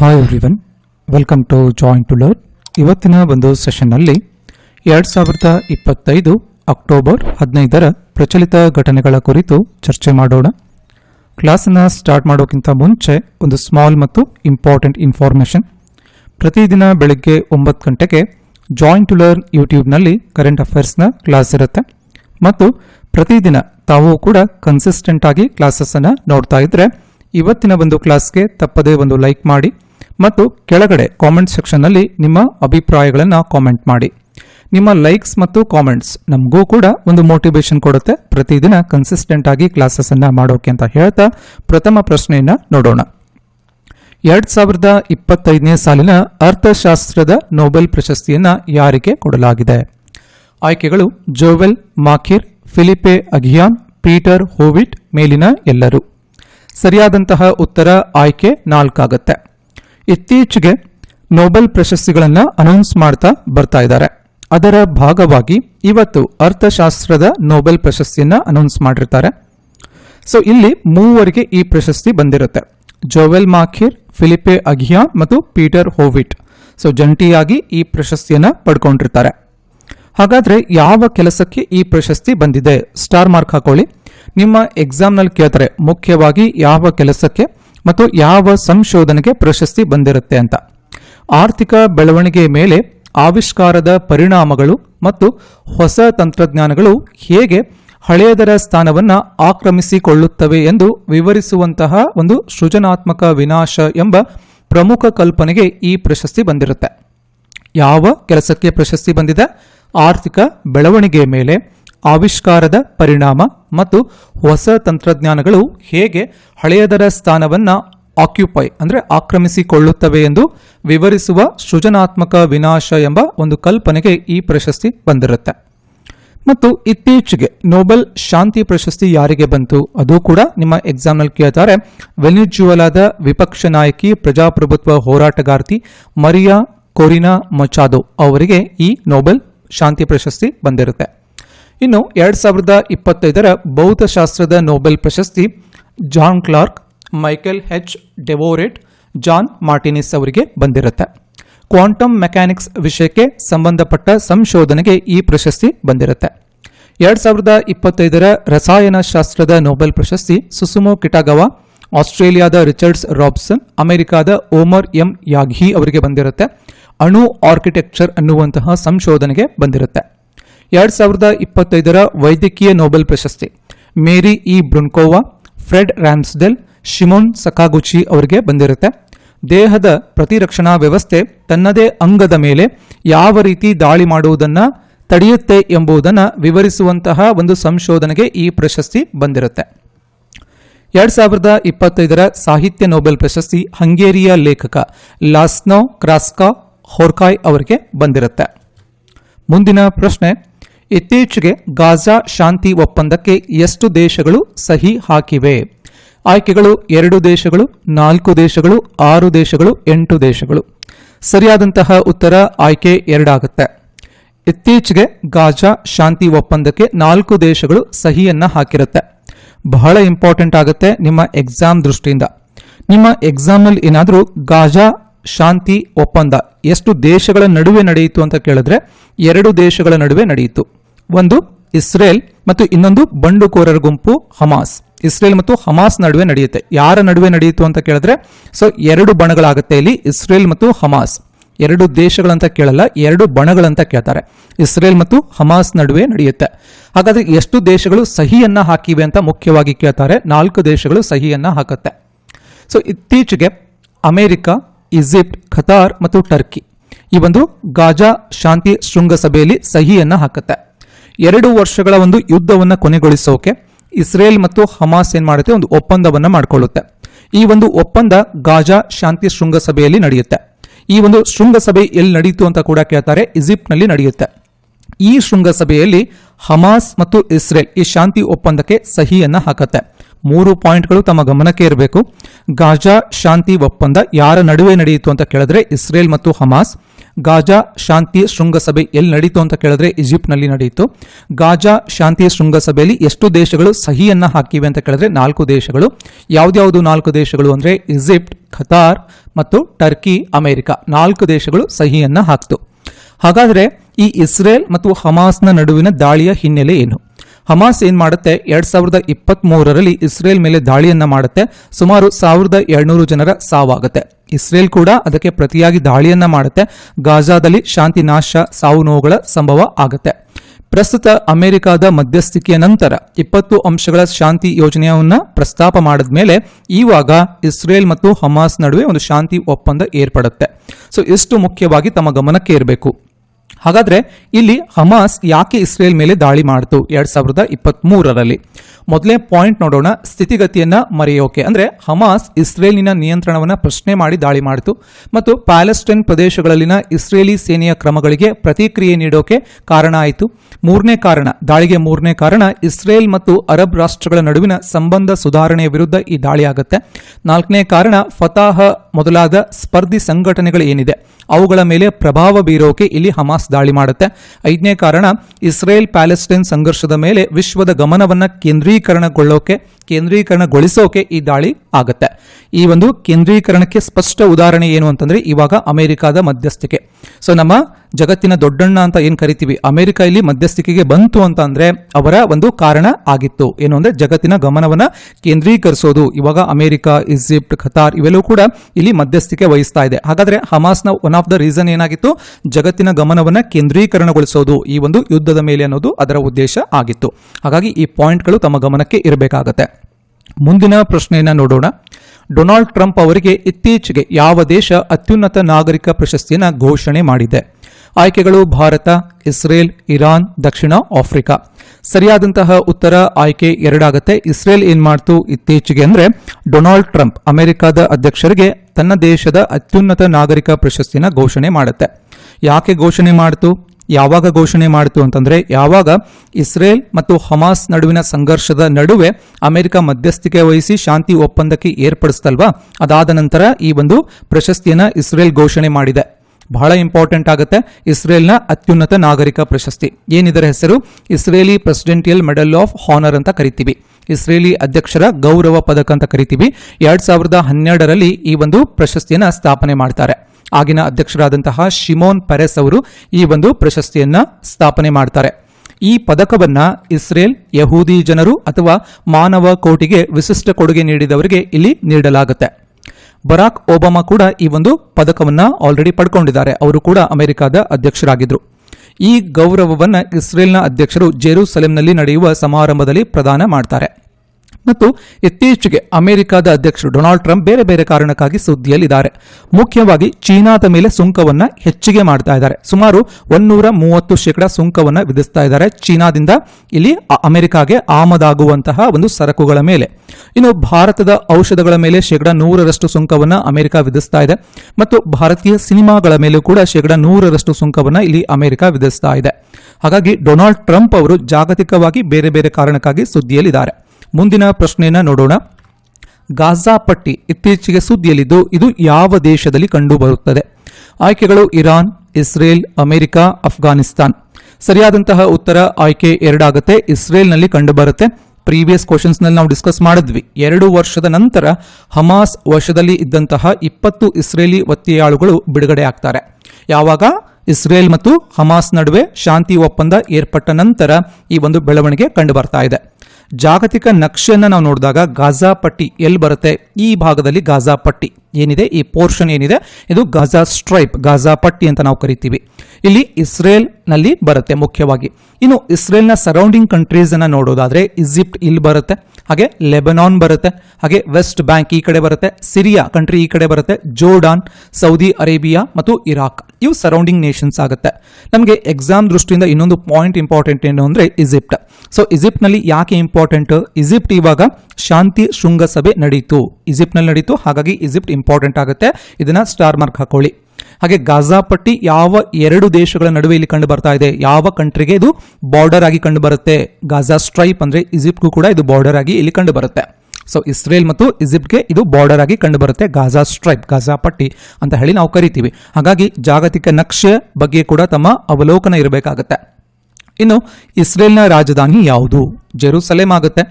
Hi everyone welcome to join to learn ಇವತ್ತಿನ ಒಂದು ಸೆಷನ್ನಲ್ಲಿ ಎರಡು ಸಾವಿರದ ಇಪ್ಪತ್ತೈದು ಅಕ್ಟೋಬರ್ ಹದಿನೈದರ ಪ್ರಚಲಿತ ಘಟನೆಗಳ ಕುರಿತು ಚರ್ಚೆ ಮಾಡೋಣ. ಕ್ಲಾಸನ್ನು ಸ್ಟಾರ್ಟ್ ಮಾಡೋಕ್ಕಿಂತ ಮುಂಚೆ ಒಂದು ಸ್ಮಾಲ್ ಮತ್ತು ಇಂಪಾರ್ಟೆಂಟ್ ಇನ್ಫಾರ್ಮೇಷನ್ ಪ್ರತಿದಿನ ಬೆಳಗ್ಗೆ ಒಂಬತ್ತು ಗಂಟೆಗೆ ಜಾಯಿನ್ ಟು ಲರ್ನ್ ಯೂಟ್ಯೂಬ್ನಲ್ಲಿ ಕರೆಂಟ್ ಅಫೇರ್ಸ್ನ ಕ್ಲಾಸ್ ಇರುತ್ತೆ. ಮತ್ತು ಪ್ರತಿದಿನ ತಾವು ಕೂಡ ಕನ್ಸಿಸ್ಟೆಂಟ್ ಆಗಿ ಕ್ಲಾಸಸ್ಸನ್ನು ನೋಡ್ತಾ ಇದ್ರೆ ಇವತ್ತಿನ ಒಂದು ಕ್ಲಾಸ್ಗೆ ತಪ್ಪದೇ ಒಂದು ಲೈಕ್ ಮಾಡಿ ಮತ್ತು ಕೆಳಗಡೆ ಕಾಮೆಂಟ್ ಸೆಕ್ಷನ್ನಲ್ಲಿ ನಿಮ್ಮ ಅಭಿಪ್ರಾಯಗಳನ್ನು ಕಾಮೆಂಟ್ ಮಾಡಿ. ನಿಮ್ಮ ಲೈಕ್ಸ್ ಮತ್ತು ಕಾಮೆಂಟ್ಸ್ ನಮಗೂ ಕೂಡ ಒಂದು ಮೋಟಿವೇಶನ್ ಕೊಡುತ್ತೆ. ಪ್ರತಿದಿನ ಕನ್ಸಿಸ್ಟೆಂಟ್ ಆಗಿ ಕ್ಲಾಸಸ್ಸನ್ನು ಮಾಡೋಕೆ ಅಂತ ಹೇಳ್ತಾ ಪ್ರಥಮ ಪ್ರಶ್ನೆಯನ್ನ ನೋಡೋಣ. ಎರಡ್ ಸಾವಿರದ ಇಪ್ಪತ್ತೈದನೇ ಸಾಲಿನ ಅರ್ಥಶಾಸ್ತ್ರದ ನೊಬೆಲ್ ಪ್ರಶಸ್ತಿಯನ್ನ ಯಾರಿಗೆ ಕೊಡಲಾಗಿದೆ? ಆಯ್ಕೆಗಳು ಜೋವೆಲ್, ಮಾಖಿರ್, ಫಿಲಿಪೆ ಅಘಿಯಾನ್, ಪೀಟರ್ ಹೋವಿಟ್ ಮೇಲಿನ ಎಲ್ಲರೂ. ಸರಿಯಾದಂತಹ ಉತ್ತರ ಆಯ್ಕೆ ನಾಲ್ಕಾಗತ್ತೆ. ಇತ್ತೀಚೆಗೆ ನೊಬೆಲ್ ಪ್ರಶಸ್ತಿಗಳನ್ನು ಅನೌನ್ಸ್ ಮಾಡ್ತಾ ಬರ್ತಾ ಇದ್ದಾರೆ. ಅದರ ಭಾಗವಾಗಿ ಇವತ್ತು ಅರ್ಥಶಾಸ್ತ್ರದ ನೊಬೆಲ್ ಪ್ರಶಸ್ತಿಯನ್ನು ಅನೌನ್ಸ್ ಮಾಡಿರ್ತಾರೆ. ಸೊ ಇಲ್ಲಿ ಮೂವರಿಗೆ ಈ ಪ್ರಶಸ್ತಿ ಬಂದಿರುತ್ತೆ. ಜೋವೆಲ್ ಮಾಖಿರ್ ಫಿಲಿಪೆ ಅಘಿಯಾ ಮತ್ತು ಪೀಟರ್ ಹೋವಿಟ್ ಸೊ ಜಂಟಿಯಾಗಿ ಈ ಪ್ರಶಸ್ತಿಯನ್ನು ಪಡ್ಕೊಂಡಿರ್ತಾರೆ. ಹಾಗಾದರೆ ಯಾವ ಕೆಲಸಕ್ಕೆ ಈ ಪ್ರಶಸ್ತಿ ಬಂದಿದೆ? ಸ್ಟಾರ್ ಮಾರ್ಕ್ ಹಾಕೊಳ್ಳಿ. ನಿಮ್ಮ ಎಕ್ಸಾಮ್ನಲ್ಲಿ ಕೇಳ್ತಾರೆ, ಮುಖ್ಯವಾಗಿ ಯಾವ ಕೆಲಸಕ್ಕೆ ಮತ್ತು ಯಾವ ಸಂಶೋಧನೆಗೆ ಪ್ರಶಸ್ತಿ ಬಂದಿರುತ್ತೆ ಅಂತ. ಆರ್ಥಿಕ ಬೆಳವಣಿಗೆ ಮೇಲೆ ಆವಿಷ್ಕಾರದ ಪರಿಣಾಮಗಳು ಮತ್ತು ಹೊಸ ತಂತ್ರಜ್ಞಾನಗಳು ಹೇಗೆ ಹಳೆಯದರ ಸ್ಥಾನವನ್ನು ಆಕ್ರಮಿಸಿಕೊಳ್ಳುತ್ತವೆ ಎಂದು ವಿವರಿಸುವಂತಹ ಒಂದು ಸೃಜನಾತ್ಮಕ ವಿನಾಶ ಎಂಬ ಪ್ರಮುಖ ಕಲ್ಪನೆಗೆ ಈ ಪ್ರಶಸ್ತಿ ಬಂದಿರುತ್ತೆ. ಯಾವ ಕೆಲಸಕ್ಕೆ ಪ್ರಶಸ್ತಿ ಬಂದಿದೆ? ಆರ್ಥಿಕ ಬೆಳವಣಿಗೆ ಮೇಲೆ. ಆವಿಷ್ಕಾರದ ಪರಿಣಾಮ ಮತ್ತು ಹೊಸ ತಂತ್ರಜ್ಞಾನಗಳು ಹೇಗೆ ಹಳೆಯದರ ಸ್ಥಾನವನ್ನು ಆಕ್ಯುಪೈ ಅಂದರೆ ಆಕ್ರಮಿಸಿಕೊಳ್ಳುತ್ತವೆ ಎಂದು ವಿವರಿಸುವ ಸೃಜನಾತ್ಮಕ ವಿನಾಶ ಎಂಬ ಒಂದು ಕಲ್ಪನೆಗೆ ಈ ಪ್ರಶಸ್ತಿ ಬಂದಿರುತ್ತೆ. ಮತ್ತು ಇತ್ತೀಚೆಗೆ ನೊಬೆಲ್ ಶಾಂತಿ ಪ್ರಶಸ್ತಿ ಯಾರಿಗೆ ಬಂತು? ಅದು ಕೂಡ ನಿಮ್ಮ ಎಕ್ಸಾಮ್ನಲ್ಲಿ ಕೇಳ್ತಾರೆ. ವೆನಿಜುವಲಾದ ವಿಪಕ್ಷ ನಾಯಕಿ, ಪ್ರಜಾಪ್ರಭುತ್ವ ಹೋರಾಟಗಾರ್ತಿ ಮರಿಯಾ ಕೊರಿನಾ ಮಚಾದೋ ಅವರಿಗೆ ಈ ನೊಬೆಲ್ ಶಾಂತಿ ಪ್ರಶಸ್ತಿ ಬಂದಿರುತ್ತೆ. ಇನ್ನು ಎರಡು ಸಾವಿರದ ಇಪ್ಪತ್ತೈದರ ಭೌತಶಾಸ್ತ್ರದ ನೊಬೆಲ್ ಪ್ರಶಸ್ತಿ John Clarke, Michael H Devoret, John Martinis ಅವರಿಗೆ ಬಂದಿರುತ್ತೆ. ಕ್ವಾಂಟಮ್ ಮೆಕ್ಯಾನಿಕ್ಸ್ ವಿಷಯಕ್ಕೆ ಸಂಬಂಧಪಟ್ಟ ಸಂಶೋಧನೆಗೆ ಈ ಪ್ರಶಸ್ತಿ ಬಂದಿರುತ್ತೆ. ಎರಡು ಸಾವಿರದ ಇಪ್ಪತ್ತೈದರ ರಸಾಯನಶಾಸ್ತ್ರದ ನೊಬೆಲ್ ಪ್ರಶಸ್ತಿ ಸುಸುಮೋ ಕಿಟಾಗವ, ಆಸ್ಟ್ರೇಲಿಯಾದ ರಿಚರ್ಡ್ಸ್ ರಾಬ್ಸನ್, ಅಮೆರಿಕಾದ ಓಮರ್ ಎಂ ಯಾಘಿ ಅವರಿಗೆ ಬಂದಿರುತ್ತೆ. ಅಣು ಆರ್ಕಿಟೆಕ್ಚರ್ ಅನ್ನುವಂತಹ ಸಂಶೋಧನೆಗೆ ಬಂದಿರುತ್ತೆ. ಎರಡ್ ಸಾವಿರದ ಇಪ್ಪತ್ತೈದರ ವೈದ್ಯಕೀಯ ನೊಬೆಲ್ ಪ್ರಶಸ್ತಿ. Mary E. Brunkow, Fred Ramsdell Shimon Sakaguchi ಅವರಿಗೆ ಬಂದಿರುತ್ತೆ. ದೇಹದ ಪ್ರತಿರಕ್ಷಣಾ ವ್ಯವಸ್ಥೆ ತನ್ನದೇ ಅಂಗದ ಮೇಲೆ ಯಾವ ರೀತಿ ದಾಳಿ ಮಾಡುವುದನ್ನು ತಡೆಯುತ್ತೆ ಎಂಬುದನ್ನು ವಿವರಿಸುವಂತಹ ಒಂದು ಸಂಶೋಧನೆಗೆ ಈ ಪ್ರಶಸ್ತಿ ಬಂದಿರುತ್ತೆ. ಎರಡ್ ಸಾವಿರದ ಇಪ್ಪತ್ತೈದರ ಸಾಹಿತ್ಯ ನೊಬೆಲ್ ಪ್ರಶಸ್ತಿ ಹಂಗೇರಿಯ ಲೇಖಕ ಲಾಸ್ನೋ ಕ್ರಾಸ್ಕಾ ಹೋರ್ಕಾಯ್ ಅವರಿಗೆ ಬಂದಿರುತ್ತೆ. ಮುಂದಿನ ಪ್ರಶ್ನೆ ಇತ್ತೀಚೆಗೆ ಗಾಜಾ ಶಾಂತಿ ಒಪ್ಪಂದಕ್ಕೆ ಎಷ್ಟು ದೇಶಗಳು ಸಹಿ ಹಾಕಿವೆ? ಆಯ್ಕೆಗಳು ಎರಡು ದೇಶಗಳು, ನಾಲ್ಕು ದೇಶಗಳು, ಆರು ದೇಶಗಳು, ಎಂಟು ದೇಶಗಳು. ಸರಿಯಾದಂತಹ ಉತ್ತರ ಆಯ್ಕೆ ಎರಡಾಗುತ್ತೆ. ಇತ್ತೀಚೆಗೆ ಗಾಜಾ ಶಾಂತಿ ಒಪ್ಪಂದಕ್ಕೆ ನಾಲ್ಕು ದೇಶಗಳು ಸಹಿಯನ್ನ ಹಾಕಿರುತ್ತೆ. ಬಹಳ ಇಂಪಾರ್ಟೆಂಟ್ ಆಗುತ್ತೆ ನಿಮ್ಮ ಎಕ್ಸಾಮ್ ದೃಷ್ಟಿಯಿಂದ. ನಿಮ್ಮ ಎಕ್ಸಾಮಲ್ಲಿ ಏನಾದರೂ ಗಾಜಾ ಶಾಂತಿ ಒಪ್ಪಂದ ಎಷ್ಟು ದೇಶಗಳ ನಡುವೆ ನಡೆಯಿತು ಅಂತ ಕೇಳಿದ್ರೆ ಎರಡು ದೇಶಗಳ ನಡುವೆ ನಡೆಯಿತು. ಒಂದು ಇಸ್ರೇಲ್ ಮತ್ತು ಇನ್ನೊಂದು ಬಂಡುಕೋರರ ಗುಂಪು ಹಮಾಸ್. ಇಸ್ರೇಲ್ ಮತ್ತು ಹಮಾಸ್ ನಡುವೆ ನಡೆಯುತ್ತೆ. ಯಾರ ನಡುವೆ ನಡೆಯಿತು ಅಂತ ಕೇಳಿದ್ರೆ, ಸೊ ಎರಡು ಬಣಗಳಾಗುತ್ತೆ ಇಲ್ಲಿ, ಇಸ್ರೇಲ್ ಮತ್ತು ಹಮಾಸ್. ಎರಡು ದೇಶಗಳಂತ ಕೇಳಲ್ಲ, ಎರಡು ಬಣಗಳಂತ ಕೇಳ್ತಾರೆ. ಇಸ್ರೇಲ್ ಮತ್ತು ಹಮಾಸ್ ನಡುವೆ ನಡೆಯುತ್ತೆ. ಹಾಗಾದ್ರೆ ಎಷ್ಟು ದೇಶಗಳು ಸಹಿಯನ್ನ ಹಾಕಿವೆ ಅಂತ ಮುಖ್ಯವಾಗಿ ಕೇಳ್ತಾರೆ. ನಾಲ್ಕು ದೇಶಗಳು ಸಹಿಯನ್ನ ಹಾಕುತ್ತೆ. ಸೊ ಇತ್ತೀಚೆಗೆ ಅಮೆರಿಕ, ಈಜಿಪ್ಟ್, ಖತಾರ್ ಮತ್ತು ಟರ್ಕಿ ಈ ಒಂದು ಗಾಜಾ ಶಾಂತಿ ಶೃಂಗಸಭೆಯಲ್ಲಿ ಸಹಿಯನ್ನ ಹಾಕುತ್ತೆ. ಎರಡು ವರ್ಷಗಳ ಒಂದು ಯುದ್ಧವನ್ನು ಕೊನೆಗೊಳಿಸೋಕೆ ಇಸ್ರೇಲ್ ಮತ್ತು ಹಮಾಸ್ ಏನ್ ಮಾಡುತ್ತೆ? ಒಂದು ಒಪ್ಪಂದವನ್ನು ಮಾಡಿಕೊಳ್ಳುತ್ತೆ. ಈ ಒಂದು ಒಪ್ಪಂದ ಗಾಜಾ ಶಾಂತಿ ಶೃಂಗಸಭೆಯಲ್ಲಿ ನಡೆಯುತ್ತೆ. ಈ ಒಂದು ಶೃಂಗಸಭೆ ಎಲ್ಲಿ ನಡೆಯಿತು ಅಂತ ಕೂಡ ಕೇಳ್ತಾರೆ. ಈಜಿಪ್ಟ್ನಲ್ಲಿ ನಡೆಯುತ್ತೆ. ಈ ಶೃಂಗಸಭೆಯಲ್ಲಿ ಹಮಾಸ್ ಮತ್ತು ಇಸ್ರೇಲ್ ಈ ಶಾಂತಿ ಒಪ್ಪಂದಕ್ಕೆ ಸಹಿಯನ್ನ ಹಾಕತ್ತೆ. ಮೂರು ಪಾಯಿಂಟ್ಗಳು ತಮ್ಮ ಗಮನಕ್ಕೆ ಇರಬೇಕು. ಗಾಜಾ ಶಾಂತಿ ಒಪ್ಪಂದ ಯಾರ ನಡುವೆ ನಡೆಯಿತು ಅಂತ ಕೇಳಿದ್ರೆ ಇಸ್ರೇಲ್ ಮತ್ತು ಹಮಾಸ್. ಗಾಜಾ ಶಾಂತಿ ಶೃಂಗಸಭೆ ಎಲ್ಲಿ ನಡೀತು ಅಂತ ಕೇಳಿದ್ರೆ ಈಜಿಪ್ಟ್ನಲ್ಲಿ ನಡೆಯಿತು. ಗಾಜಾ ಶಾಂತಿ ಶೃಂಗಸಭೆಯಲ್ಲಿ ಎಷ್ಟು ದೇಶಗಳು ಸಹಿಯನ್ನ ಹಾಕಿವೆ ಅಂತ ಕೇಳಿದ್ರೆ ನಾಲ್ಕು ದೇಶಗಳು. ಯಾವ್ದ್ಯಾವುದು ನಾಲ್ಕು ದೇಶಗಳು ಅಂದ್ರೆ ಈಜಿಪ್ಟ್, ಖತಾರ್ ಮತ್ತು ಟರ್ಕಿ, ಅಮೆರಿಕ. ನಾಲ್ಕು ದೇಶಗಳು ಸಹಿಯನ್ನ ಹಾಕ್ತು. ಹಾಗಾದ್ರೆ ಈ ಇಸ್ರೇಲ್ ಮತ್ತು ಹಮಾಸ್ನ ನಡುವಿನ ದಾಳಿಯ ಹಿನ್ನೆಲೆ ಏನು? ಹಮಾಸ್ ಏನ್ ಮಾಡುತ್ತೆ? ಎರಡ್ ಸಾವಿರದ ಇಪ್ಪತ್ತ್ ಮೂರರಲ್ಲಿ ಇಸ್ರೇಲ್ ಮೇಲೆ ದಾಳಿಯನ್ನ ಮಾಡುತ್ತೆ. ಸುಮಾರು ಸಾವಿರದ ಎರಡ್ನೂರು ಜನರ ಸಾವಾಗುತ್ತೆ. ಇಸ್ರೇಲ್ ಕೂಡ ಅದಕ್ಕೆ ಪ್ರತಿಯಾಗಿ ದಾಳಿಯನ್ನ ಮಾಡುತ್ತೆ. ಗಾಜಾದಲ್ಲಿ ಶಾಂತಿ ನಾಶ, ಸಾವು ನೋವುಗಳ ಸಂಭವ ಆಗುತ್ತೆ. ಪ್ರಸ್ತುತ ಅಮೆರಿಕದ ಮಧ್ಯಸ್ಥಿಕೆಯ ನಂತರ ಇಪ್ಪತ್ತು ಅಂಶಗಳ ಶಾಂತಿ ಯೋಜನೆಯನ್ನ ಪ್ರಸ್ತಾಪ ಮಾಡಿದ ಮೇಲೆ ಈವಾಗ ಇಸ್ರೇಲ್ ಮತ್ತು ಹಮಾಸ್ ನಡುವೆ ಒಂದು ಶಾಂತಿ ಒಪ್ಪಂದ ಏರ್ಪಡುತ್ತೆ. ಸೊ ಇಷ್ಟು ಮುಖ್ಯವಾಗಿ ತಮ್ಮ ಗಮನಕ್ಕೆ ಇರಬೇಕು ಹಾಗಾದ್ರೆ ಇಲ್ಲಿ ಹಮಾಸ್ ಯಾಕೆ ಇಸ್ರೇಲ್ ಮೇಲೆ ದಾಳಿ ಮಾಡಿತು ಎರಡ್ ಸಾವಿರದ ಇಪ್ಪತ್ತ್ ಮೂರರಲ್ಲಿ ಮೊದಲೇ ಪಾಯಿಂಟ್ ನೋಡೋಣ, ಸ್ಥಿತಿಗತಿಯನ್ನ ಮರೆಯೋಕೆ. ಅಂದ್ರೆ ಹಮಾಸ್ ಇಸ್ರೇಲಿನ ನಿಯಂತ್ರಣವನ್ನ ಪ್ರಶ್ನೆ ಮಾಡಿ ದಾಳಿ ಮಾಡಿತು ಮತ್ತು ಪ್ಯಾಲೆಸ್ಟೈನ್ ಪ್ರದೇಶಗಳಲ್ಲಿನ ಇಸ್ರೇಲಿ ಸೇನೆಯ ಕ್ರಮಗಳಿಗೆ ಪ್ರತಿಕ್ರಿಯೆ ನೀಡೋಕೆ ಕಾರಣ ಆಯಿತು. ಮೂರನೇ ಕಾರಣ, ದಾಳಿಗೆ ಮೂರನೇ ಕಾರಣ ಇಸ್ರೇಲ್ ಮತ್ತು ಅರಬ್ ರಾಷ್ಟ್ರಗಳ ನಡುವಿನ ಸಂಬಂಧ ಸುಧಾರಣೆಯ ವಿರುದ್ಧ ಈ ದಾಳಿ ಆಗುತ್ತೆ. ನಾಲ್ಕನೇ ಕಾರಣ, ಫತಾಹ ಮೊದಲಾದ ಸ್ಪರ್ಧಿ ಸಂಘಟನೆಗಳು ಏನಿದೆ, ಅವುಗಳ ಮೇಲೆ ಪ್ರಭಾವ ಬೀರೋಕೆ ಇಲ್ಲಿ ಹಮಾಸ್ ದಾಳಿ ಮಾಡುತ್ತೆ. ಐದನೇ ಕಾರಣ ಇಸ್ರೇಲ್ ಪ್ಯಾಲೆಸ್ಟೈನ್ ಸಂಘರ್ಷದ ಮೇಲೆ ವಿಶ್ವದ ಗಮನವನ್ನ ಕೇಂದ್ರೀಕರಣಗೊಳ್ಳೋಕೆ, ಕೇಂದ್ರೀಕರಣಗೊಳಿಸೋಕೆ ಈ ದಾಳಿ ಆಗುತ್ತೆ. ಈ ಒಂದು ಕೇಂದ್ರೀಕರಣಕ್ಕೆ ಸ್ಪಷ್ಟ ಉದಾಹರಣೆ ಏನು ಅಂತಂದ್ರೆ ಇವಾಗ ಅಮೆರಿಕಾದ ಮಧ್ಯಸ್ಥಿಕೆ. ಸೊ ನಮ್ಮ ಜಗತ್ತಿನ ದೊಡ್ಡಣ್ಣ ಅಂತ ಏನು ಕರಿತೀವಿ? ಅಮೆರಿಕ ಇಲ್ಲಿ ಮಧ್ಯಸ್ಥಿಕೆಗೆ ಬಂತು ಅಂತ ಅಂದ್ರೆ ಅವರ ಒಂದು ಕಾರಣ ಆಗಿತ್ತು. ಏನು ಅಂದ್ರೆ ಜಗತ್ತಿನ ಗಮನವನ್ನ ಕೇಂದ್ರೀಕರಿಸೋದು. ಇವಾಗ ಅಮೆರಿಕ, ಈಜಿಪ್ಟ್, ಖತಾರ್ ಇವೆಲ್ಲವೂ ಕೂಡ ಇಲ್ಲಿ ಮಧ್ಯಸ್ಥಿಕೆ ವಹಿಸ್ತಾ ಇದೆ. ಹಾಗಾದ್ರೆ ಹಮಾಸ್ನ ಒನ್ ಆಫ್ ದ ರೀಸನ್ ಏನಾಗಿತ್ತು? ಜಗತ್ತಿನ ಗಮನವನ್ನ ಕೇಂದ್ರೀಕರಣಗೊಳಿಸೋದು. ಈ ಒಂದು ಯುದ್ಧದ ಮೇಲೆ ಅನ್ನೋದು ಅದರ ಉದ್ದೇಶ ಆಗಿತ್ತು. ಹಾಗಾಗಿ ಈ ಪಾಯಿಂಟ್ಗಳು ತಮ್ಮ ಗಮನಕ್ಕೆ ಇರಬೇಕಾಗತ್ತೆ. ಮುಂದಿನ ಪ್ರಶ್ನೆಯನ್ನ ನೋಡೋಣ. ಡೊನಾಲ್ಡ್ ಟ್ರಂಪ್ ಅವರಿಗೆ ಇತ್ತೀಚೆಗೆ ಯಾವ ದೇಶ ಅತ್ಯುನ್ನತ ನಾಗರಿಕ ಪ್ರಶಸ್ತಿಯನ್ನು ಘೋಷಣೆ ಮಾಡಿದೆ? ಆಯ್ಕೆಗಳು ಭಾರತ, ಇಸ್ರೇಲ್, ಇರಾನ್, ದಕ್ಷಿಣ ಆಫ್ರಿಕಾ. ಸರಿಯಾದಂತಹ ಉತ್ತರ ಆಯ್ಕೆ ಎರಡಾಗತ್ತೆ. ಇಸ್ರೇಲ್ ಏನ್ ಮಾಡ್ತು ಇತ್ತೀಚೆಗೆ ಅಂದ್ರೆ ಡೊನಾಲ್ಡ್ ಟ್ರಂಪ್ ಅಮೆರಿಕದ ಅಧ್ಯಕ್ಷರಿಗೆ ತನ್ನ ದೇಶದ ಅತ್ಯುನ್ನತ ನಾಗರಿಕ ಪ್ರಶಸ್ತಿನ ಘೋಷಣೆ ಮಾಡುತ್ತೆ. ಯಾಕೆ ಘೋಷಣೆ ಮಾಡ್ತು? ಯಾವಾಗ ಘೋಷಣೆ ಮಾಡಿತು ಅಂತಂದ್ರೆ ಯಾವಾಗ ಇಸ್ರೇಲ್ ಮತ್ತು ಹಮಾಸ್ ನಡುವಿನ ಸಂಘರ್ಷದ ನಡುವೆ ಅಮೆರಿಕ ಮಧ್ಯಸ್ಥಿಕೆ ವಹಿಸಿ ಶಾಂತಿ ಒಪ್ಪಂದಕ್ಕೆ ಏರ್ಪಡಿಸ್ತಲ್ವಾ ಅದಾದ ನಂತರ ಈ ಒಂದು ಪ್ರಶಸ್ತಿಯನ್ನ ಇಸ್ರೇಲ್ ಘೋಷಣೆ ಮಾಡಿದೆ. ಬಹಳ ಇಂಪಾರ್ಟೆಂಟ್ ಆಗುತ್ತೆ. ಇಸ್ರೇಲ್ನ ಅತ್ಯುನ್ನತ ನಾಗರಿಕ ಪ್ರಶಸ್ತಿ. ಏನಿದರ ಹೆಸರು? Israeli presidential medal of honour ಅಂತ ಕರಿತೀವಿ. ಇಸ್ರೇಲಿ ಅಧ್ಯಕ್ಷರ ಗೌರವ ಪದಕ ಅಂತ ಕರಿತೀವಿ. ಎರಡ್ ಸಾವಿರದ ಹನ್ನೆರಡರಲ್ಲಿ ಈ ಒಂದು ಪ್ರಶಸ್ತಿಯನ್ನು ಸ್ಥಾಪನೆ ಮಾಡ್ತಾರೆ. ಆಗಿನ ಅಧ್ಯಕ್ಷರಾದಂತಹ ಶಿಮೋನ್ ಪೆರೆಸ್ ಅವರು ಈ ಒಂದು ಪ್ರಶಸ್ತಿಯನ್ನ ಸ್ಥಾಪನೆ ಮಾಡ್ತಾರೆ. ಈ ಪದಕವನ್ನ ಇಸ್ರೇಲ್ ಯಹೂದಿ ಜನರು ಅಥವಾ ಮಾನವ ಕೋಟಿಗೆ ವಿಶಿಷ್ಟ ಕೊಡುಗೆ ನೀಡಿದವರಿಗೆ ಇಲ್ಲಿ ನೀಡಲಾಗುತ್ತೆ. ಬರಾಕ್ ಒಬಾಮಾ ಕೂಡ ಈ ಒಂದು ಪದಕವನ್ನು ಆಲ್ರೆಡಿ ಪಡ್ಕೊಂಡಿದ್ದಾರೆ. ಅವರು ಕೂಡ ಅಮೆರಿಕದ ಅಧ್ಯಕ್ಷರಾಗಿದ್ದರು ಈ ಗೌರವವನ್ನು ಇಸ್ರೇಲ್ನ ಅಧ್ಯಕ್ಷರು ಜೆರೂಸಲೆಂನಲ್ಲಿ ನಡೆಯುವ ಸಮಾರಂಭದಲ್ಲಿ ಪ್ರದಾನ ಮಾಡ್ತಾರೆ. ಮತ್ತು ಇತ್ತೀಚೆಗೆ ಅಮೆರಿಕದ ಅಧ್ಯಕ್ಷರು ಡೊನಾಲ್ಡ್ ಟ್ರಂಪ್ ಬೇರೆ ಬೇರೆ ಕಾರಣಕ್ಕಾಗಿ ಸುದ್ದಿಯಲ್ಲಿದ್ದಾರೆ. ಮುಖ್ಯವಾಗಿ ಚೀನಾದ ಮೇಲೆ ಸುಂಕವನ್ನ ಹೆಚ್ಚಿಗೆ ಮಾಡ್ತಾ ಇದ್ದಾರೆ. ಸುಮಾರು ಒನ್ನೂರ ಮೂವತ್ತು ಶೇಕಡ ಸುಂಕವನ್ನ ವಿಧಿಸ್ತಾ ಇದ್ದಾರೆ. ಚೀನಾದಿಂದ ಇಲ್ಲಿ ಅಮೆರಿಕಾಗೆ ಆಮದಾಗುವಂತಹ ಒಂದು ಸರಕುಗಳ ಮೇಲೆ. ಇನ್ನು ಭಾರತದ ಔಷಧಗಳ ಮೇಲೆ ಶೇಕಡ ನೂರರಷ್ಟು ಸುಂಕವನ್ನ ಅಮೆರಿಕ ವಿಧಿಸ್ತಾ ಇದೆ. ಮತ್ತು ಭಾರತೀಯ ಸಿನಿಮಾಗಳ ಮೇಲೂ ಕೂಡ ಶೇಕಡ ನೂರರಷ್ಟು ಸುಂಕವನ್ನ ಇಲ್ಲಿ ಅಮೆರಿಕ ವಿಧಿಸ್ತಾ ಇದೆ. ಹಾಗಾಗಿ ಡೊನಾಲ್ಡ್ ಟ್ರಂಪ್ ಅವರು ಜಾಗತಿಕವಾಗಿ ಬೇರೆ ಬೇರೆ ಕಾರಣಕ್ಕಾಗಿ ಸುದ್ದಿಯಲ್ಲಿದ್ದಾರೆ. ಮುಂದಿನ ಪ್ರಶ್ನೆಯನ್ನ ನೋಡೋಣ. ಗಾಜಾ ಪಟ್ಟಿ ಇತ್ತೀಚೆಗೆ ಸುದ್ದಿಯಲ್ಲಿದ್ದು ಇದು ಯಾವ ದೇಶದಲ್ಲಿ ಕಂಡುಬರುತ್ತದೆ? ಆಯ್ಕೆಗಳು ಇರಾನ್, ಇಸ್ರೇಲ್, ಅಮೆರಿಕ, ಅಫ್ಘಾನಿಸ್ತಾನ್. ಸರಿಯಾದಂತಹ ಉತ್ತರ ಆಯ್ಕೆ ಎರಡಾಗುತ್ತೆ. ಇಸ್ರೇಲ್ನಲ್ಲಿ ಕಂಡುಬರುತ್ತೆ. ಪ್ರೀವಿಯಸ್ ಕ್ವಶನ್ಸ್ನಲ್ಲಿ ನಾವು ಡಿಸ್ಕಸ್ ಮಾಡಿದ್ವಿ. ಎರಡು ವರ್ಷದ ನಂತರ ಹಮಾಸ್ ವಶದಲ್ಲಿ ಇದ್ದಂತಹ ಇಪ್ಪತ್ತು ಇಸ್ರೇಲಿ ಒತ್ತೆಯಾಳುಗಳು ಬಿಡುಗಡೆ ಆಗ್ತಾರೆ. ಯಾವಾಗ? ಇಸ್ರೇಲ್ ಮತ್ತು ಹಮಾಸ್ ನಡುವೆ ಶಾಂತಿ ಒಪ್ಪಂದ ಏರ್ಪಟ್ಟ ನಂತರ ಈ ಒಂದು ಬೆಳವಣಿಗೆ ಕಂಡುಬರ್ತಾ ಇದೆ. ಜಾಗತಿಕ ನಕ್ಷೆಯನ್ನು ನಾವು ನೋಡಿದಾಗ ಗಾಜಾ ಪಟ್ಟಿ ಎಲ್ಲಿ ಬರುತ್ತೆ? ಈ ಭಾಗದಲ್ಲಿ ಗಾಜಾ ಪಟ್ಟಿ ಏನಿದೆ? ಈ ಪೋರ್ಷನ್ ಏನಿದೆ? ಇದು ಗಾಜಾ ಸ್ಟ್ರೈಪ್ ಗಾಜಾ ಪಟ್ಟಿ ಅಂತ ನಾವು ಕರಿತೀವಿ. ಇಲ್ಲಿ ಇಸ್ರೇಲ್ನಲ್ಲಿ ಬರುತ್ತೆ ಮುಖ್ಯವಾಗಿ. ಇನ್ನು ಇಸ್ರೇಲ್ನ ಸರೌಂಡಿಂಗ್ ಕಂಟ್ರೀಸನ್ನು ನೋಡೋದಾದರೆ ಈಜಿಪ್ಟ್ ಇಲ್ಲಿ ಬರುತ್ತೆ. ಹಾಗೆ ಲೆಬನಾನ್ ಬರುತ್ತೆ, ಹಾಗೆ ವೆಸ್ಟ್ ಬ್ಯಾಂಕ್ ಈ ಕಡೆ ಬರುತ್ತೆ, ಸಿರಿಯಾ ಕಂಟ್ರಿ ಈ ಕಡೆ ಬರುತ್ತೆ, ಜೋರ್ಡಾನ್, ಸೌದಿ ಅರೇಬಿಯಾ ಮತ್ತು ಇರಾಕ್. ಇವು ಸರೌಂಡಿಂಗ್ ನೇಷನ್ಸ್ ಆಗುತ್ತೆ. ನಮಗೆ ಎಕ್ಸಾಮ್ ದೃಷ್ಟಿಯಿಂದ ಇನ್ನೊಂದು ಪಾಯಿಂಟ್ ಇಂಪಾರ್ಟೆಂಟ್ ಏನು ಅಂದರೆ ಈಜಿಪ್ಟ್. ಸೊ ಇಜಿಪ್ಟ್ನಲ್ಲಿ ಯಾಕೆ ಇಂಪಾರ್ಟೆಂಟ್ ಈಜಿಪ್ಟ್ ಇವಾಗ ಶಾಂತಿ ಶೃಂಗಸಭೆ ನಡೀತು. ಈಜಿಪ್ಟ್ನಲ್ಲಿ ನಡೀತು, ಹಾಗಾಗಿ ಈಜಿಪ್ಟ್ ಇಂಪಾರ್ಟೆಂಟ್ ಆಗುತ್ತೆ. ಇದನ್ನ ಸ್ಟಾರ್ ಮಾರ್ಕ್ ಹಾಕೊಳ್ಳಿ. ಹಾಗೆ ಗಾಜಾ ಪಟ್ಟಿ ಯಾವ ಎರಡು ದೇಶಗಳ ನಡುವೆ ಇಲ್ಲಿ ಕಂಡು ಬರ್ತಾ ಇದೆ. ಯಾವ ಕಂಟ್ರಿಗೆ ಇದು ಬಾರ್ಡರ್ ಆಗಿ ಕಂಡು ಬರುತ್ತೆ? ಗಾಜಾ ಸ್ಟ್ರೈಪ್ ಅಂದ್ರೆ ಈಜಿಪ್ಟ್ಗೂ ಕೂಡ ಇದು ಬಾರ್ಡರ್ ಆಗಿ ಇಲ್ಲಿ ಕಂಡು ಬರುತ್ತೆ. ಸೊ ಇಸ್ರೇಲ್ ಮತ್ತು ಈಜಿಪ್ಟ್ಗೆ ಇದು ಬಾರ್ಡರ್ ಆಗಿ ಕಂಡು ಬರುತ್ತೆ ಗಾಜಾ ಸ್ಟ್ರೈಪ್ ಗಾಜಾ ಪಟ್ಟಿ ಅಂತ ಹೇಳಿ ನಾವು ಕರಿತೀವಿ. ಹಾಗಾಗಿ ಜಾಗತಿಕ ನಕ್ಷೆ ಬಗ್ಗೆ ಕೂಡ ತಮ್ಮ ಅವಲೋಕನ ಇರಬೇಕಾಗತ್ತೆ. ಇನ್ನು ಇಸ್ರೇಲ್ನ ರಾಜಧಾನಿ ಯಾವುದು? ಜೆರೂಸಲೇಮ್ ಆಗುತ್ತೆ.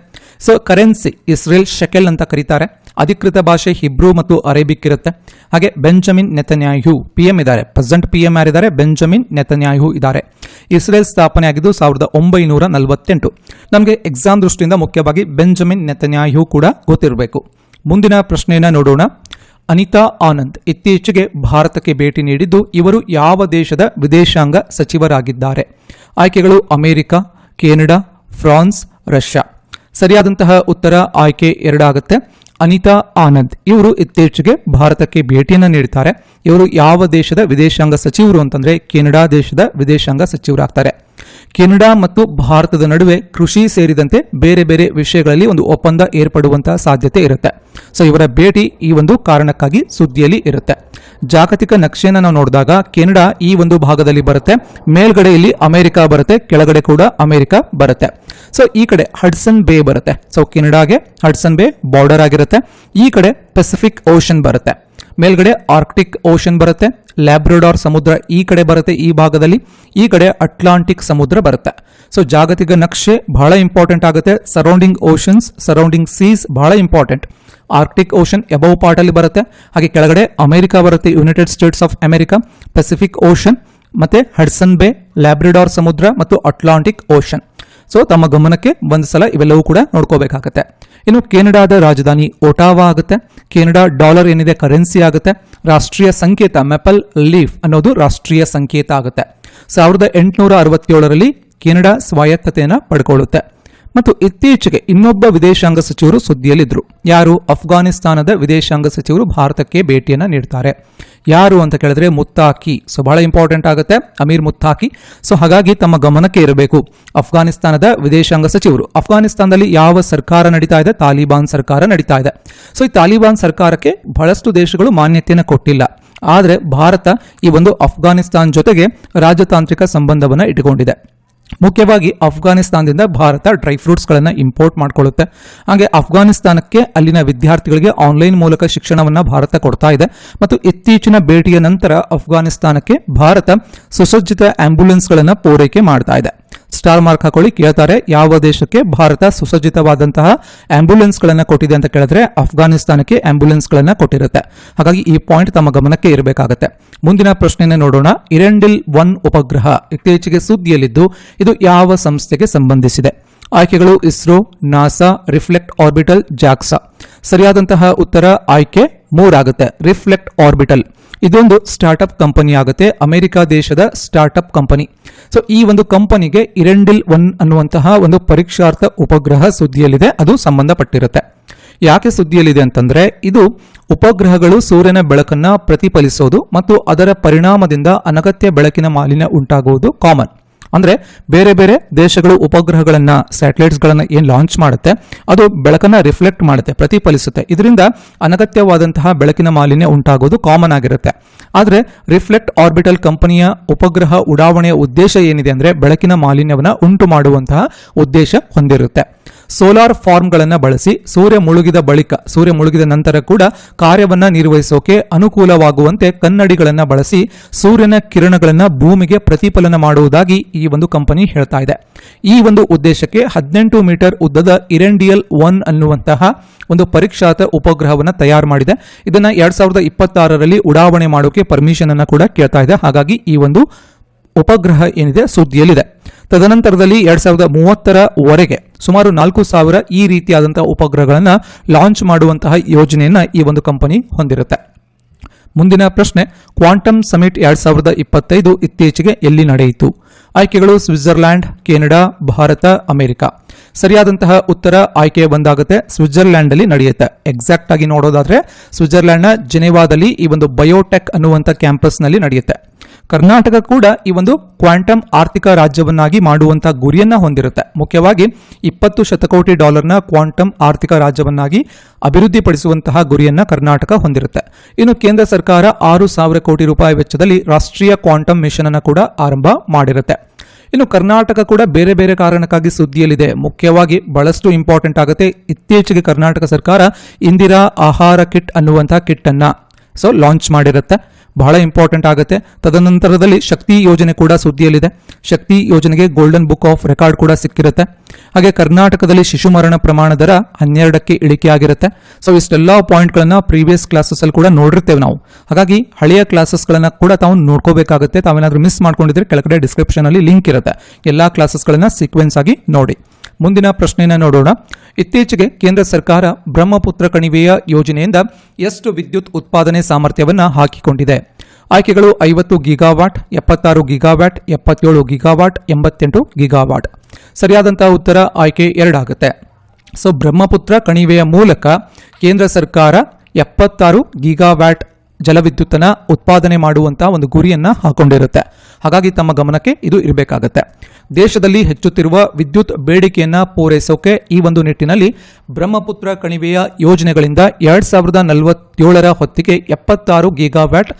ಸೊ ಕರೆನ್ಸಿ ಇಸ್ರೇಲ್ ಶೆಕೆಲ್ ಅಂತ ಕರೀತಾರೆ. ಅಧಿಕೃತ ಭಾಷೆ ಹಿಬ್ರೂ ಮತ್ತು ಅರೇಬಿಕ್ ಇರುತ್ತೆ. ಹಾಗೆ ಬೆಂಜಮಿನ್ ನೆತನ್ಯಾಯು ಪಿ ಎಂ ಇದ್ದಾರೆ. ಪ್ರೆಸೆಂಟ್ ಪಿ ಎಂ ಯಾರಿದ್ದಾರೆ? ಬೆಂಜಮಿನ್ ನೆತನ್ಯಾಯು ಇದ್ದಾರೆ. ಇಸ್ರೇಲ್ ಸ್ಥಾಪನೆ ಆಗಿದ್ದು ಸಾವಿರದ ಒಂಬೈನೂರ ನಲವತ್ತೆಂಟು. ನಮಗೆ ಎಕ್ಸಾಮ್ ದೃಷ್ಟಿಯಿಂದ ಮುಖ್ಯವಾಗಿ ಬೆಂಜಮಿನ್ ನೆತನ್ಯಾಯು ಕೂಡ ಗೊತ್ತಿರಬೇಕು. ಮುಂದಿನ ಪ್ರಶ್ನೆಯನ್ನ ನೋಡೋಣ. ಅನಿತಾ ಆನಂದ್ ಇತ್ತೀಚೆಗೆ ಭಾರತಕ್ಕೆ ಭೇಟಿ ನೀಡಿದ್ದು ಇವರು ಯಾವ ದೇಶದ ವಿದೇಶಾಂಗ ಸಚಿವರಾಗಿದ್ದಾರೆ? ಆಯ್ಕೆಗಳು ಅಮೆರಿಕ, ಕೆನಡಾ, ಫ್ರಾನ್ಸ್, ರಷ್ಯಾ. ಸರಿಯಾದಂತಹ ಉತ್ತರ ಆಯ್ಕೆ ಎರಡಾಗುತ್ತೆ. ಅನಿತಾ, ಆನಂದ್ ಇವರು ಇತ್ತೀಚೆಗೆ ಭಾರತಕ್ಕೆ ಭೇಟಿಯನ್ನು ನೀಡುತ್ತಾರೆ ಇವರು ಯಾವ ದೇಶದ ವಿದೇಶಾಂಗ ಸಚಿವರು ಅಂತಂದ್ರೆ ಕೆನಡಾ ದೇಶದ ವಿದೇಶಾಂಗ ಸಚಿವರಾಗ್ತಾರೆ. ಕೆನಡಾ ಮತ್ತು ಭಾರತದ ನಡುವೆ ಕೃಷಿ ಸೇರಿದಂತೆ ಬೇರೆ ಬೇರೆ ವಿಷಯಗಳಲ್ಲಿ ಒಂದು ಒಪ್ಪಂದ ಏರ್ಪಡುವಂತಹ ಸಾಧ್ಯತೆ ಇರುತ್ತೆ. ಸೊ ಇವರ ಭೇಟಿ ಈ ಒಂದು ಕಾರಣಕ್ಕಾಗಿ ಸುದ್ದಿಯಲ್ಲಿ ಇರುತ್ತೆ. ಜಾಗತಿಕ ನಕ್ಷೆಯನ್ನು ನಾವು ನೋಡಿದಾಗ ಕೆನಡಾ ಈ ಒಂದು ಭಾಗದಲ್ಲಿ ಬರುತ್ತೆ. ಮೇಲ್ಗಡೆ ಇಲ್ಲಿ ಅಮೆರಿಕ ಬರುತ್ತೆ. ಕೆಳಗಡೆ ಕೂಡ ಅಮೆರಿಕ ಬರುತ್ತೆ. ಸೊ ಈ ಕಡೆ ಹಡ್ಸನ್ ಬೇ ಬರುತ್ತೆ. ಸೊ ಕೆನಡಾಗೆ ಹಡ್ಸನ್ ಬೇ ಬಾರ್ಡರ್ ಆಗಿರುತ್ತೆ. ಈ ಕಡೆ ಪೆಸಿಫಿಕ್ ಓಷನ್ ಬರುತ್ತೆ. ಮೇಲ್ಗಡೆ ಆರ್ಕ್ಟಿಕ್ ಓಷನ್ ಬರುತ್ತೆ, ಲ್ಯಾಬ್ರಡಾರ್ ಸಮುದ್ರ ಈ ಕಡೆ ಬರುತ್ತೆ ಈ ಭಾಗದಲ್ಲಿ, ಈ ಕಡೆ ಅಟ್ಲಾಂಟಿಕ್ ಸಮುದ್ರ ಬರುತ್ತೆ. ಸೊ ಜಾಗತಿಕ ನಕ್ಷೆ ಬಹಳ ಇಂಪಾರ್ಟೆಂಟ್ ಆಗುತ್ತೆ ಸರೌಂಡಿಂಗ್ ಓಷನ್ಸ್ ಸರೌಂಡಿಂಗ್ ಸೀಸ್ ಬಹಳ important Arctic Ocean above part ಅಲ್ಲಿ ಬರುತ್ತೆ, ಹಾಗೆ ಕೆಳಗಡೆ ಅಮೆರಿಕ ಬರುತ್ತೆ United States of America Pacific Ocean ಮತ್ತೆ ಹಡ್ಸನ್ ಬೇ ಲ್ಯಾಬ್ರಿಡಾರ್ ಸಮುದ್ರ ಮತ್ತು ಅಟ್ಲಾಂಟಿಕ್ ಓಷನ್ ಸೊ ತಮ್ಮ ಗಮನಕ್ಕೆ ಒಂದು ಸಲ ಇವೆಲ್ಲವೂ ಕೂಡ ನೋಡ್ಕೋಬೇಕಾಗತ್ತೆ. ಇನ್ನು ಕೆನಡಾದ ರಾಜಧಾನಿ ಒಟಾವಾ ಆಗುತ್ತೆ. ಕೆನಡಾ ಡಾಲರ್ ಏನಿದೆ, ಕರೆನ್ಸಿ ಆಗುತ್ತೆ. ರಾಷ್ಟ್ರೀಯ ಸಂಕೇತ, ಮೆಪಲ್ ಲೀಫ್ ಅನ್ನೋದು ರಾಷ್ಟ್ರೀಯ ಸಂಕೇತ ಆಗುತ್ತೆ. ಸಾವಿರದ ಎಂಟುನೂರ ಅರವತ್ತೇಳರಲ್ಲಿ ಕೆನಡಾ ಸ್ವಾಯತ್ತತೆಯನ್ನು ಪಡ್ಕೊಳ್ಳುತ್ತೆ. ಮತ್ತು ಇತ್ತೀಚೆಗೆ ಇನ್ನೊಬ್ಬ ವಿದೇಶಾಂಗ ಸಚಿವರು ಸುದ್ದಿಯಲ್ಲಿದ್ದರು. ಯಾರು? ಅಫ್ಘಾನಿಸ್ತಾನದ ವಿದೇಶಾಂಗ ಸಚಿವರು ಭಾರತಕ್ಕೆ ಭೇಟಿಯನ್ನು ನೀಡ್ತಾರೆ. ಯಾರು ಅಂತ ಕೇಳಿದ್ರೆ ಮುತ್ತಾಕಿ. ಸೊ ಬಹಳ ಇಂಪಾರ್ಟೆಂಟ್ ಆಗುತ್ತೆ. ಅಮೀರ್ ಮುತ್ತಾಕಿ. ಸೊ ಹಾಗಾಗಿ ತಮ್ಮ ಗಮನಕ್ಕೆ ಇರಬೇಕು. ಅಫ್ಘಾನಿಸ್ತಾನದ ವಿದೇಶಾಂಗ ಸಚಿವರು. ಅಫ್ಘಾನಿಸ್ತಾನದಲ್ಲಿ ಯಾವ ಸರ್ಕಾರ ನಡೀತಾ ಇದೆ? ತಾಲಿಬಾನ್ ಸರ್ಕಾರ ನಡೀತಾ ಇದೆ. ಸೊ ಈ ತಾಲಿಬಾನ್ ಸರ್ಕಾರಕ್ಕೆ ಬಹಳಷ್ಟು ದೇಶಗಳು ಮಾನ್ಯತೆಯನ್ನು ಕೊಟ್ಟಿಲ್ಲ. ಆದರೆ ಭಾರತ ಈ ಒಂದು ಅಫ್ಘಾನಿಸ್ತಾನ್ ಜೊತೆಗೆ ರಾಜತಾಂತ್ರಿಕ ಸಂಬಂಧವನ್ನು ಇಟ್ಟುಕೊಂಡಿದೆ. ಮುಖ್ಯವಾಗಿ ಅಫ್ಘಾನಿಸ್ತಾನದಿಂದ ಭಾರತ ಡ್ರೈ ಫ್ರೂಟ್ಸ್ಗಳನ್ನು ಇಂಪೋರ್ಟ್ ಮಾಡಿಕೊಳ್ಳುತ್ತೆ. ಹಾಗೆ ಅಫ್ಘಾನಿಸ್ತಾನಕ್ಕೆ ಅಲ್ಲಿನ ವಿದ್ಯಾರ್ಥಿಗಳಿಗೆ ಆನ್ಲೈನ್ ಮೂಲಕ ಶಿಕ್ಷಣವನ್ನು ಭಾರತ ಕೊಡ್ತಾ ಇದೆ. ಮತ್ತು ಇತ್ತೀಚಿನ ಭೇಟಿಯ ನಂತರ ಅಫ್ಘಾನಿಸ್ತಾನಕ್ಕೆ ಭಾರತ ಸುಸಜ್ಜಿತ ಆಂಬ್ಯುಲೆನ್ಸ್ಗಳನ್ನು ಪೂರೈಕೆ ಮಾಡ್ತಾ ಇದೆ. ಸ್ಟಾರ್ ಮಾರ್ಕ್ ಹಾಕೊಳ್ಳಿ, ಕೇಳ್ತಾರೆ, ಯಾವ ದೇಶಕ್ಕೆ ಭಾರತ ಸುಸಜ್ಜಿತವಾದಂತಹ ಆಂಬ್ಯುಲೆನ್ಸ್ಗಳನ್ನು ಕೊಟ್ಟಿದೆ ಅಂತ ಕೇಳಿದ್ರೆ ಅಫ್ಘಾನಿಸ್ತಾನಕ್ಕೆ ಆಂಬ್ಯುಲೆನ್ಸ್ಗಳನ್ನು ಕೊಟ್ಟಿರುತ್ತೆ. ಹಾಗಾಗಿ ಈ ಪಾಯಿಂಟ್ ತಮ್ಮ ಗಮನಕ್ಕೆ ಇರಬೇಕಾಗುತ್ತೆ. ಮುಂದಿನ ಪ್ರಶ್ನೆಯನ್ನು ನೋಡೋಣ. ಇರೆಂಡಿಲ್ ಒನ್ ಉಪಗ್ರಹ ಇತ್ತೀಚೆಗೆ ಸುದ್ದಿಯಲ್ಲಿದ್ದು, ಇದು ಯಾವ ಸಂಸ್ಥೆಗೆ ಸಂಬಂಧಿಸಿದೆ? ಆಯ್ಕೆಗಳು ISRO, NASA, Reflect Orbital, JAXA. ಸರಿಯಾದಂತಹ ಉತ್ತರ ಆಯ್ಕೆ ಮೂರಾಗುತ್ತೆ. Reflect Orbital. ಇದೊಂದು ಸ್ಟಾರ್ಟ್ಅಪ್ ಕಂಪನಿ ಆಗುತ್ತೆ. ಅಮೆರಿಕ ದೇಶದ ಸ್ಟಾರ್ಟ್ಅಪ್ ಕಂಪನಿ. ಸೊ ಈ ಒಂದು ಕಂಪನಿಗೆ ಇರೆಂಡಿಲ್ ಒನ್ ಅನ್ನುವಂತಹ ಒಂದು ಪರೀಕ್ಷಾರ್ಥ ಉಪಗ್ರಹ ಸುದ್ದಿಯಲ್ಲಿದೆ. ಅದು ಸಂಬಂಧಪಟ್ಟಿರುತ್ತೆ. ಯಾಕೆ ಸುದ್ದಿಯಲ್ಲಿದೆ ಅಂತಂದ್ರೆ ಇದು ಉಪಗ್ರಹಗಳು ಸೂರ್ಯನ ಬೆಳಕನ್ನ ಪ್ರತಿಫಲಿಸೋದು ಮತ್ತು ಅದರ ಪರಿಣಾಮದಿಂದ ಅನಗತ್ಯ ಬೆಳಕಿನ ಮಾಲಿನ್ಯ ಉಂಟಾಗುವುದು ಕಾಮನ್ ಅಂದ್ರೆ ಬೇರೆ ಬೇರೆ ದೇಶಗಳು ಉಪಗ್ರಹಗಳನ್ನ ಸ್ಯಾಟಲೈಟ್ಸ್ ಗಳನ್ನ ಏನ್ ಲಾಂಚ್ ಮಾಡುತ್ತೆ, ಅದು ಬೆಳಕನ್ನ ರಿಫ್ಲೆಕ್ಟ್ ಮಾಡುತ್ತೆ, ಪ್ರತಿಫಲಿಸುತ್ತೆ. ಇದರಿಂದ ಅನಗತ್ಯವಾದಂತಹ ಬೆಳಕಿನ ಮಾಲಿನ್ಯ ಉಂಟಾಗೋದು ಕಾಮನ್ ಆಗಿರುತ್ತೆ. ಆದ್ರೆ ರಿಫ್ಲೆಕ್ಟ್ ಆರ್ಬಿಟಲ್ ಕಂಪನಿಯ ಉಪಗ್ರಹ ಉಡಾವಣೆಯ ಉದ್ದೇಶ ಏನಿದೆ ಅಂದ್ರೆ ಬೆಳಕಿನ ಮಾಲಿನ್ಯವನ್ನ ಉಂಟು ಮಾಡುವಂತಹ ಉದ್ದೇಶ ಹೊಂದಿರುತ್ತೆ. ಸೋಲಾರ್ ಫಾರ್ಮ್ಗಳನ್ನು ಬಳಸಿ ಸೂರ್ಯ ಮುಳುಗಿದ ಬಳಿಕ, ಸೂರ್ಯ ಮುಳುಗಿದ ನಂತರ ಕೂಡ ಕಾರ್ಯವನ್ನ ನಿರ್ವಹಿಸೋಕೆ ಅನುಕೂಲವಾಗುವಂತೆ ಕನ್ನಡಿಗಳನ್ನ ಬಳಸಿ ಸೂರ್ಯನ ಕಿರಣಗಳನ್ನ ಭೂಮಿಗೆ ಪ್ರತಿಫಲನ ಮಾಡುವುದಾಗಿ ಈ ಒಂದು ಕಂಪನಿ ಹೇಳ್ತಾ ಇದೆ. ಈ ಒಂದು ಉದ್ದೇಶಕ್ಕೆ ಹದಿನೆಂಟು ಮೀಟರ್ ಉದ್ದದ ಇರೆಂಡಿಯಲ್ ಒನ್ ಅನ್ನುವಂತಹ ಒಂದು ಪರೀಕ್ಷಾತ ಉಪಗ್ರಹವನ್ನು ತಯಾರು ಮಾಡಿದೆ. ಇದನ್ನ ಎರಡ್ ಸಾವಿರದ ಇಪ್ಪತ್ತಾರರಲ್ಲಿ ಉಡಾವಣೆ ಮಾಡೋಕೆ ಪರ್ಮಿಷನ್ ಅನ್ನು ಕೂಡ ಕೇಳ್ತಾ ಇದೆ. ಹಾಗಾಗಿ ಈ ಒಂದು ಉಪಗ್ರಹ ಏನಿದೆ, ಸುದ್ದಿಯಲ್ಲಿದೆ. ತದನಂತರದಲ್ಲಿ ಎರಡ್ ಸಾವಿರದ ಮೂವತ್ತರವರೆಗೆ ಸುಮಾರು ನಾಲ್ಕು ಸಾವಿರ ಈ ರೀತಿಯಾದಂತಹ ಉಪಗ್ರಹಗಳನ್ನು ಲಾಂಚ್ ಮಾಡುವಂತಹ ಯೋಜನೆಯನ್ನ ಈ ಒಂದು ಕಂಪನಿ ಹೊಂದಿರುತ್ತೆ. ಮುಂದಿನ ಪ್ರಶ್ನೆ, ಕ್ವಾಂಟಮ್ ಸಮಿಟ್ ಎರಡ್ ಸಾವಿರದ ಇಪ್ಪತ್ತೈದು ಇತ್ತೀಚೆಗೆ ಎಲ್ಲಿ ನಡೆಯಿತು? ಆಯ್ಕೆಗಳು ಸ್ವಿಟ್ಜರ್ಲ್ಯಾಂಡ್, ಕೆನಡಾ, ಭಾರತ, ಅಮೆರಿಕ. ಸರಿಯಾದಂತಹ ಉತ್ತರ ಆಯ್ಕೆ ಬಂದಾಗುತ್ತೆ ಸ್ವಿಟ್ಜರ್ಲ್ಯಾಂಡ್ ಅಲ್ಲಿ ನಡೆಯುತ್ತೆ. ಎಕ್ಸಾಕ್ಟ್ ಆಗಿ ನೋಡೋದಾದ್ರೆ, ಸ್ವಿಟ್ಜರ್ಲ್ಯಾಂಡ್ನ ಜೆನೆವಾದಲ್ಲಿ ಈ ಒಂದು ಬಯೋಟೆಕ್ ಅನ್ನುವಂಥ ಕ್ಯಾಂಪಸ್ನಲ್ಲಿ ನಡೆಯುತ್ತೆ. ಕರ್ನಾಟಕ ಕೂಡ ಈ ಒಂದು ಕ್ವಾಂಟಮ್ ಆರ್ಥಿಕ ರಾಜ್ಯವನ್ನಾಗಿ ಮಾಡುವಂತಹ ಗುರಿಯನ್ನ ಹೊಂದಿರುತ್ತೆ. ಮುಖ್ಯವಾಗಿ ಇಪ್ಪತ್ತು ಶತಕೋಟಿ ಡಾಲರ್ನ ಕ್ವಾಂಟಮ್ ಆರ್ಥಿಕ ರಾಜ್ಯವನ್ನಾಗಿ ಅಭಿವೃದ್ಧಿಪಡಿಸುವಂತಹ ಗುರಿಯನ್ನ ಕರ್ನಾಟಕ ಹೊಂದಿರುತ್ತೆ. ಇನ್ನು ಕೇಂದ್ರ ಸರ್ಕಾರ ಆರು ಸಾವಿರ ಕೋಟಿ ರೂಪಾಯಿ ವೆಚ್ಚದಲ್ಲಿ ರಾಷ್ಟ್ರೀಯ ಕ್ವಾಂಟಮ್ ಮಿಷನ್ ಅನ್ನು ಕೂಡ ಆರಂಭ ಮಾಡಿರುತ್ತೆ. ಇನ್ನು ಕರ್ನಾಟಕ ಕೂಡ ಬೇರೆ ಬೇರೆ ಕಾರಣಕ್ಕಾಗಿ ಸುದ್ದಿಯಲ್ಲಿದೆ. ಮುಖ್ಯವಾಗಿ ಬಹಳಷ್ಟು ಇಂಪಾರ್ಟೆಂಟ್ ಆಗುತ್ತೆ. ಇತ್ತೀಚೆಗೆ ಕರ್ನಾಟಕ ಸರ್ಕಾರ ಇಂದಿರಾ ಆಹಾರ ಕಿಟ್ ಅನ್ನುವಂತಹ ಕಿಟ್ ಅನ್ನ ಸೊ ಲಾಂಚ್ ಮಾಡಿರುತ್ತೆ. ಬಹಳ ಇಂಪಾರ್ಟೆಂಟ್ ಆಗುತ್ತೆ. ತದನಂತರದಲ್ಲಿ ಶಕ್ತಿ ಯೋಜನೆ ಕೂಡ ಸುದ್ದಿಯಲ್ಲಿದೆ. ಶಕ್ತಿ ಯೋಜನೆಗೆ ಗೋಲ್ಡನ್ ಬುಕ್ ಆಫ್ ರೆಕಾರ್ಡ್ ಕೂಡ ಸಿಕ್ಕಿರುತ್ತೆ. ಹಾಗೆ ಕರ್ನಾಟಕದಲ್ಲಿ ಶಿಶು ಮರಣ ಪ್ರಮಾಣ ದರ ಹನ್ನೆರಡಕ್ಕೆ ಇಳಿಕೆ ಆಗಿರುತ್ತೆ ಸೊ ಇಷ್ಟೆಲ್ಲ ಪಾಯಿಂಟ್ಗಳನ್ನ ಪ್ರೀವಿಯಸ್ ಕ್ಲಾಸಸ್ ಅಲ್ಲಿ ಕೂಡ ನೋಡಿರ್ತೇವೆ ನಾವು. ಹಾಗಾಗಿ ಹಳೆಯ ಕ್ಲಾಸಸ್ಗಳನ್ನ ಕೂಡ ತಾವು ನೋಡ್ಕೋಬೇಕಾಗುತ್ತೆ. ತಾವೇನಾದ್ರೂ ಮಿಸ್ ಮಾಡ್ಕೊಂಡಿದ್ರೆ ಕೆಳಗಡೆ ಡಿಸ್ಕ್ರಿಪ್ಷನ್ ಅಲ್ಲಿ ಲಿಂಕ್ ಇರುತ್ತೆ. ಎಲ್ಲಾ ಕ್ಲಾಸಸ್ಗಳನ್ನ ಸೀಕ್ವೆನ್ಸ್ ಆಗಿ ನೋಡಿ. ಮುಂದಿನ ಪ್ರಶ್ನೆಯನ್ನು ನೋಡೋಣ. ಇತ್ತೀಚೆಗೆ ಕೇಂದ್ರ ಸರ್ಕಾರ ಬ್ರಹ್ಮಪುತ್ರ ಕಣಿವೆಯ ಯೋಜನೆಯಿಂದ ಎಷ್ಟು ವಿದ್ಯುತ್ ಉತ್ಪಾದನೆ ಸಾಮರ್ಥ್ಯವನ್ನು ಹಾಕಿಕೊಂಡಿದೆ. ಆಯ್ಕೆಗಳು ಐವತ್ತು ಗಿಗಾವಾಟ್ ಎಪ್ಪತ್ತಾರು ಗಿಗಾವ್ಯಾಟ್, ಎಪ್ಪತ್ತೇಳು ಗಿಗಾವಾಟ್ ಎಂಬತ್ತೆಂಟು ಗಿಗಾವಾಟ್ ಸರಿಯಾದಂತಹ ಉತ್ತರ ಆಯ್ಕೆ ಎರಡಾಗುತ್ತೆ. ಸೊ, ಬ್ರಹ್ಮಪುತ್ರ ಕಣಿವೆಯ ಮೂಲಕ ಕೇಂದ್ರ ಸರ್ಕಾರ ಎಪ್ಪತ್ತಾರು ಗಿಗಾವ್ಯಾಟ್ ಜಲವಿದ್ಯುತ್ತನ್ನು ಉತ್ಪಾದನೆ ಮಾಡುವಂತಹ ಒಂದು ಗುರಿಯನ್ನು ಹಾಕೊಂಡಿರುತ್ತೆ. ಹಾಗಾಗಿ ತಮ್ಮ ಗಮನಕ್ಕೆ ಇದು ಇರಬೇಕಾಗತ್ತೆ. ದೇಶದಲ್ಲಿ ಹೆಚ್ಚುತ್ತಿರುವ ವಿದ್ಯುತ್ ಬೇಡಿಕೆಯನ್ನು ಪೂರೈಸೋಕೆ ಈ ಒಂದು ನಿಟ್ಟಿನಲ್ಲಿ ಬ್ರಹ್ಮಪುತ್ರ ಕಣಿವೆಯ ಯೋಜನೆಗಳಿಂದ ಎರಡ್ ಸಾವಿರದ ನಲವತ್ತೇಳರ ಹೊತ್ತಿಗೆ ಎಪ್ಪತ್ತಾರು ಗಿಗಾವ್ಯಾಟ್